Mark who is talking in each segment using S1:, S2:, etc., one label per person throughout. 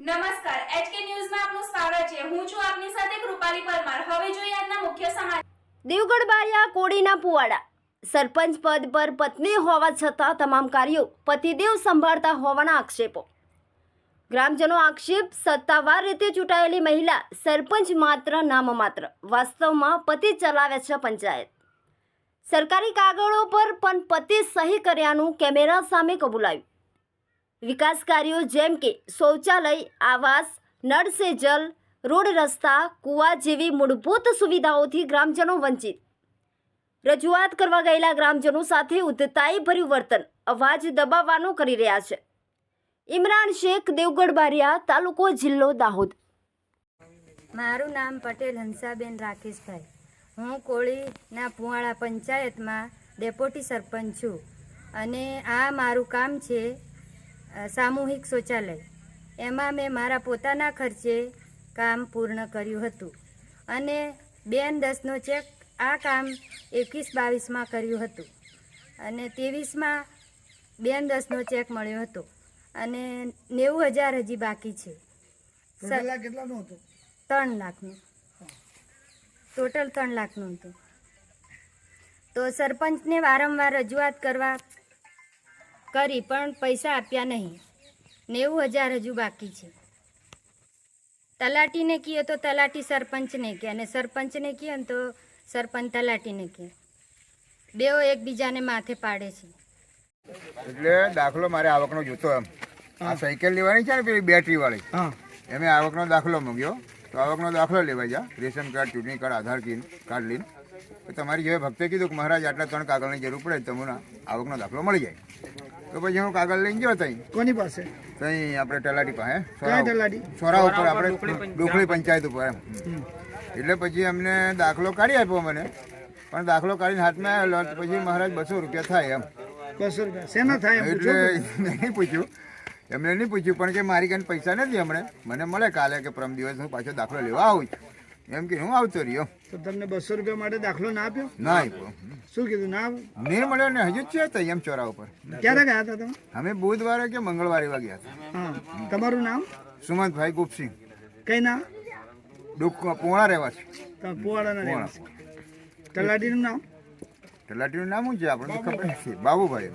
S1: નમસ્કાર, એચકે ન્યૂઝમાં આપનું સ્વાગત છે. હું છું આપની સાથે કૃપાલી પરમાર. હવે જોઈએ આજના મુખ્ય સમાચાર.
S2: દેવગઢ બારિયા કોડીના પુવાડા. સરપંચ પદ પર પત્ની હોવા છતાં તમામ કાર્યો પતિદેવ સંભાળતા હોવાના આક્ષેપો. ગ્રામજનો આક્ષેપ, સત્તાવાર રીતે ચૂંટાયેલી મહિલા સરપંચ માત્ર નામ માત્ર. વાસ્તવમાં પતિ ચલાવે છે પંચાયત. સરકારી કાગળો પર પણ પતિ સહી કર્યાનું કેમેરા સામે કબૂલાયું. વિકાસ કાર્યો જેમ કે શૌચાલય, આવાસ, નળ સે જલ, રોડ રસ્તા, કૂવા જેવી મૂળભૂત સુવિધાઓથી ગ્રામજનો વંચિત. રજૂઆત કરવા ગયેલા ગ્રામજનો સાથે ઉદ્ધતાઈ ભર્યું વર્તન, અવાજ દબાવવાનો કરી રહ્યા છે. ઇમરાન શેખ, દેવગઢ બારિયા, તાલુકો જિલ્લો દાહોદ.
S3: મારું નામ પટેલ હંસાબેન રાકેશભાઈ. હું કોળીના પુવાળા પંચાયતમાં ડેપોટી સરપંચ છું અને આ મારું કામ છે સામૂહિક શૌચાલય. એમાં મેં મારા પોતાના ખર્ચે કામ પૂર્ણ કર્યું હતું. અને બેન દસનો ચેક આ કામ એકવીસ બાવીસમાં કર્યું હતું. અને ત્રેવીસમાં બેન દસનો ચેક મળ્યો હતો. અને નેવું હજાર હજી બાકી છે. ત્રણ લાખનું. ટોટલ ત્રણ લાખનું હતું. તો સરપંચને વારંવાર રજૂઆત કરવા કરી પણ પૈસા આપ્યા નહીં. નેવું હજાર હજુ બાકી છે. તલાટીને કહે તો તલાટી સરપંચને કહે અને સરપંચને કહીએ ને તો સરપંચ તલાટીને કહે બેઓ એકબીજાને માથે પાડે છે.
S4: એટલે દાખલો મારે આવકનો જોતો એમ. આ સાયકલ લેવાની છે ને પેલી બેટરી વાળી
S5: હા.
S4: એમે આવકનો દાખલો મૂક્યો. તો આવકનો દાખલો લેવા જા. રેશન કાર્ડ ચૂંટણી કાર્ડ આધાર કાર્ડ કાર્ડ લઈને. તમારી જેવા ભક્તે કીધું કે મહારાજ આટલા ત્રણ કાગળની જરૂર પડે તમને આવકનો દાખલો મળી જાય. તો પછી હું કાગળ લઈને ગયો ત્યાં
S5: કોની પાસે?
S4: ત્યાં આપણે તલાટી પાસે
S5: ક્યાં તલાટી?
S4: છોરા ઉપર આપણે ડોકળી પંચાયત ઉપર એમ. એટલે પછી અમને દાખલો કાઢી આપ્યો મને. પણ દાખલો કાઢીને હાથમાં આવેલો પછી મહારાજ બસો રૂપિયા થાય એમ.
S5: બસો રૂપિયા. શેના થાય
S4: એટલે નહીં પૂછ્યું. એમને નહીં પૂછ્યું પણ કે મારી કાંઈ પૈસા નથી હમણાં. મને મળે કાલે કે પરમ દિવસ હું પાછો દાખલો લેવા આવું છું. એમ કે હું આવતો રહ્યો.
S5: તો તમને બસો રૂપિયા માટે દાખલો ના આપ્યો?
S4: ના આપ્યો.
S5: શું કીધું? ના?
S4: નહીં મળ્યો ને હજુ છે તો એમ ચોરા ઉપર.
S5: ક્યારે ગયા હતા તમે?
S4: અમે બુધવારે કે મંગળવારે એવા ગયા હતા.
S5: તમારું નામ?
S4: સુમંતભાઈ ગુપસિંહ.
S5: કઈ નામ?
S4: ડુક પોણા રહેવાસી.
S5: છે પુવાડાના રહેવાસી. તલાટીનું નામ?
S4: તલાટીનું નામ શું છે? આપણે તો ખબર નથી. બાબુભાઈ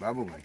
S4: બાબુભાઈ.